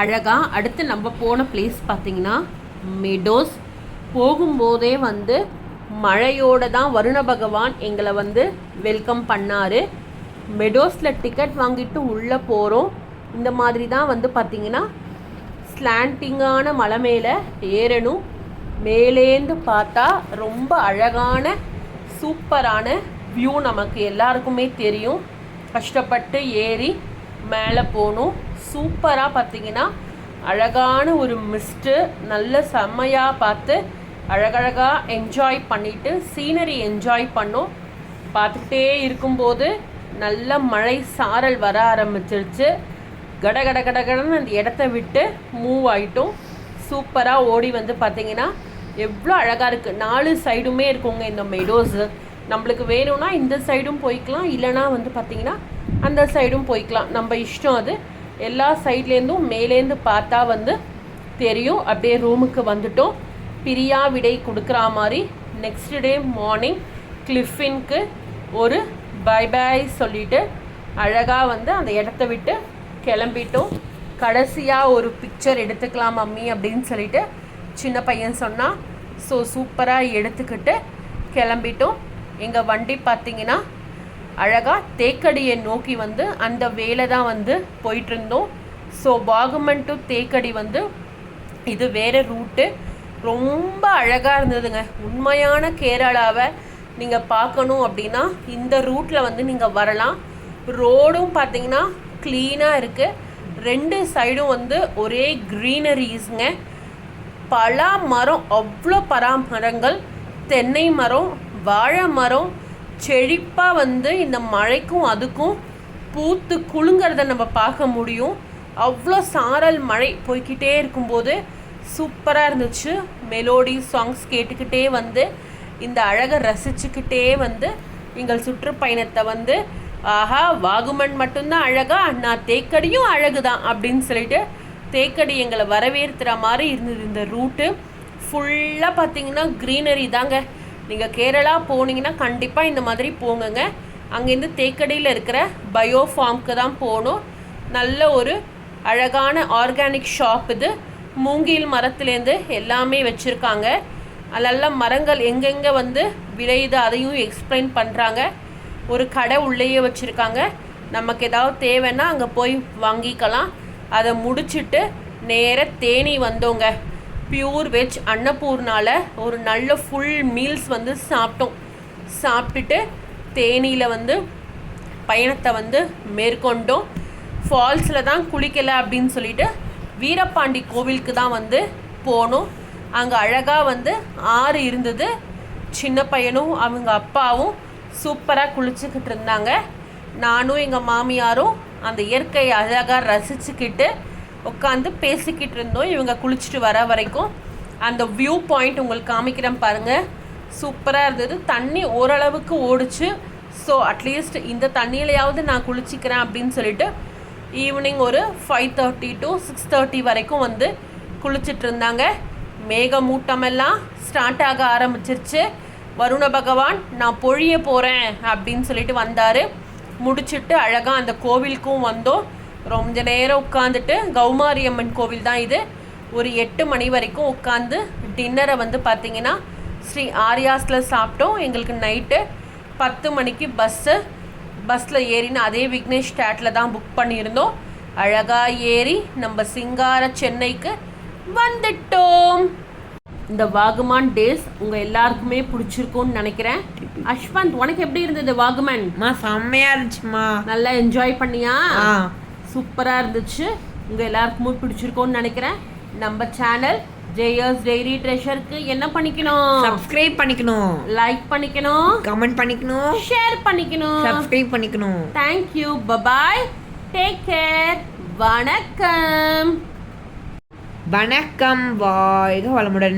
அழகாக அடுத்து நம்ம போன பிளேஸ் பார்த்தீங்கன்னா மெடோஸ் போகும்போதே வந்து மழையோடு தான் வருண பகவான் எங்களை வந்து வெல்கம் பண்ணார். மெடோஸில் டிக்கெட் வாங்கிட்டு உள்ளே போகிறோம் இந்த மாதிரி தான் வந்து பார்த்திங்கன்னா ஸ்லாண்டிங்கான மலை மேலே ஏறணும். மேலேந்து பார்த்தா ரொம்ப அழகான சூப்பரான வியூ நமக்கு எல்லாருக்குமே தெரியும். கஷ்டப்பட்டு ஏறி மேலே போகணும். சூப்பராக பார்த்தீங்கன்னா அழகான ஒரு மிஸ்ட்டு நல்ல செம்மையாக பார்த்து அழகழகாக என்ஜாய் பண்ணிவிட்டு சீனரி என்ஜாய் பண்ணோம். பார்த்துக்கிட்டே இருக்கும்போது நல்ல மழை சாரல் வர ஆரம்பிச்சிருச்சு. கட கட கட கடன்னு அந்த இடத்த விட்டு மூவ் ஆகிட்டும் சூப்பராக ஓடி வந்து பார்த்தீங்கன்னா எவ்வளோ அழகாக இருக்குது நாலு சைடுமே இருக்குங்க இந்த மெடோஸு நம்மளுக்கு வேணும்னா இந்த சைடும் போய்க்கலாம் இல்லைனா வந்து பார்த்தீங்கன்னா அந்த சைடும் போய்க்கலாம். நம்ம இஷ்டம் அது. எல்லா சைட்லேருந்தும் மேலேருந்து பார்த்தா வந்து தெரியும். அப்படியே ரூமுக்கு வந்துட்டோம். பிரியா விடை கொடுக்குற மாதிரி நெக்ஸ்ட் டே மார்னிங் கிளிஃபின்க்கு ஒரு பை பை சொல்லிட்டு அழகாக வந்து அந்த இடத்த விட்டு கிளம்பிட்டோம். கடைசியாக ஒரு பிக்சர் எடுத்துக்கலாம் மம்மி அப்படின்னு சொல்லிட்டு சின்ன பையன் சொன்னான் ஸோ சூப்பராக எடுத்துக்கிட்டு கிளம்பிட்டோம். எங்கள் வண்டி பார்த்தீங்கன்னா அழகாக தேக்கடியை நோக்கி வந்து அந்த வேலை தான் வந்து போயிட்டுருந்தோம். ஸோ வாகமன் டு தேக்கடி வந்து இது வேறு ரூட்டு ரொம்ப அழகாக இருந்ததுங்க. உண்மையான கேரளாவை நீங்கள் பார்க்கணும் அப்படின்னா இந்த ரூட்டில் வந்து நீங்கள் வரலாம். ரோடும் பார்த்தீங்கன்னா க்ளீனாக இருக்குது ரெண்டு சைடும் வந்து ஒரே க்ரீனரிஸுங்க பல மரம் அவ்வளோ பராமரங்கள். தென்னை மரம் வாழை மரம் செழிப்பாக வந்து இந்த மழைக்கும் அதுக்கும் பூத்து குலுங்கிறத நம்ம பார்க்க முடியும். அவ்வளோ சாரல் மழை போய்கிட்டே இருக்கும்போது சூப்பராக இருந்துச்சு. மெலோடி சாங்ஸ் கேட்டுக்கிட்டே வந்து இந்த அழகை ரசிச்சுக்கிட்டே வந்து எங்கள் சுற்றுப்பயணத்தை வந்து ஆஹா வாகுமன் மட்டும்தான் அழகா நான் தேக்கடியும் அழகு தான் அப்படின்னு சொல்லிட்டு தேக்கடி எங்களை வரவேற்கிற மாதிரி இருந்தது. இந்த ரூட்டு ஃபுல்லாக பார்த்தீங்கன்னா க்ரீனரி தாங்க. நீங்கள் கேரளா போனீங்கன்னா கண்டிப்பாக இந்த மாதிரி போங்கங்க. அங்கேருந்து தேக்கடியில் இருக்கிற பயோ ஃபார்ம்க்கு தான் போகணும். நல்ல ஒரு அழகான ஆர்கானிக் ஷாப் இது. மூங்கில் மரத்துலேருந்து எல்லாமே வச்சுருக்காங்க. நல்ல மரங்கள் எங்கெங்கே வந்து விளையுது அதையும் எக்ஸ்பிளைன் பண்ணுறாங்க ஒரு கடை உள்ளேயே வச்சுருக்காங்க. நமக்கு ஏதாவது தேவைன்னா அங்கே போய் வாங்கிக்கலாம். அதை முடிச்சுட்டு நேர தேனி வந்தோங்க. பியூர் வெஜ் அன்னபூர்னால் ஒரு நல்ல ஃபுல் மீல்ஸ் வந்து சாப்பிட்டோம். சாப்பிட்டுட்டு தேனியில் வந்து பயணத்தை வந்து மேற்கொண்டோம். ஃபால்ஸில் தான் குளிக்கலை அப்படின்னு சொல்லிட்டு வீரபாண்டி கோவிலுக்கு தான் வந்து போனோம். அங்கே அழகாக வந்து ஆறு இருந்தது. சின்ன பையனும் அவங்க அப்பாவும் சூப்பராக குளிச்சுக்கிட்டு இருந்தாங்க. நானும் எங்கள் மாமியாரும் அந்த இயற்கையை அழகாக ரசிச்சுக்கிட்டு உட்காந்து பேசிக்கிட்டு இருந்தோம். இவங்க குளிச்சுட்டு வர வரைக்கும் அந்த வியூ பாயிண்ட் உங்களுக்கு காமிக்கிறேன் பாருங்கள் சூப்பராக இருந்தது. தண்ணி ஓரளவுக்கு ஓடுச்சு. ஸோ அட்லீஸ்ட் இந்த தண்ணியிலையாவது நான் குளிச்சிக்கிறேன் அப்படின்னு சொல்லிட்டு ஈவினிங் ஒரு five thirty to six thirty வரைக்கும் வந்து குளிச்சுட்டு இருந்தாங்க. மேகமூட்டமெல்லாம் ஸ்டார்ட் ஆக ஆரம்பிச்சிருச்சு. வருண பகவான் நான் பொழிய போகிறேன் அப்படின்னு சொல்லிட்டு வந்தார். முடிச்சுட்டு அழகாக அந்த கோவிலுக்கும் வந்தோம். ரொம்ப நேரம் உட்காந்துட்டு கௌமாரி அம்மன் கோவில் தான் இது. ஒரு எட்டு மணி வரைக்கும் உட்காந்து டின்னரை வந்து பார்த்தீங்கன்னா ஸ்ரீ ஆரியாஸில் சாப்பிட்டோம். எங்களுக்கு நைட்டு பத்து மணிக்கு பஸ்ஸு பஸ்ஸில் ஏறின அதே விக்னேஷ் ஸ்டாட்டில் தான் புக் பண்ணியிருந்தோம். அழகாக ஏறி நம்ம சிங்கார சென்னைக்கு வந்துட்டோம். இந்த வாகுமான் டேஸ் உங்கள் எல்லாருக்குமே பிடிச்சிருக்கும்னு நினைக்கிறேன். அஷ்வந்த் உனக்கு எப்படி இருந்தது வாகுமன்? அம்மா செம்மையா இருந்துச்சுமா நல்லா என்ஜாய் பண்ணியா? ஆ. சூப்பராக இருந்துச்சு. உங்கள் எல்லாருக்குமே பிடிச்சிருக்கோன்னு நினைக்கிறேன். நம்ம சேனல் ஜெயர்ஸ் டெய்ரி ட்ரெஷருக்கு என்ன பண்ணிக்கணும்? சப்ஸ்கிரைப் பண்ணிக்கணும். லைக் பண்ணிக்கணும். கமெண்ட் பண்ணிக்கணும். ஷேர் பண்ணிக்கணும். சப்ஸ்கிரைப் பண்ணிக்கணும். தேங்க்யூ பபாய் டேக் கேர் வணக்கம். வணக்கம் வாழ்க வளமுடன்.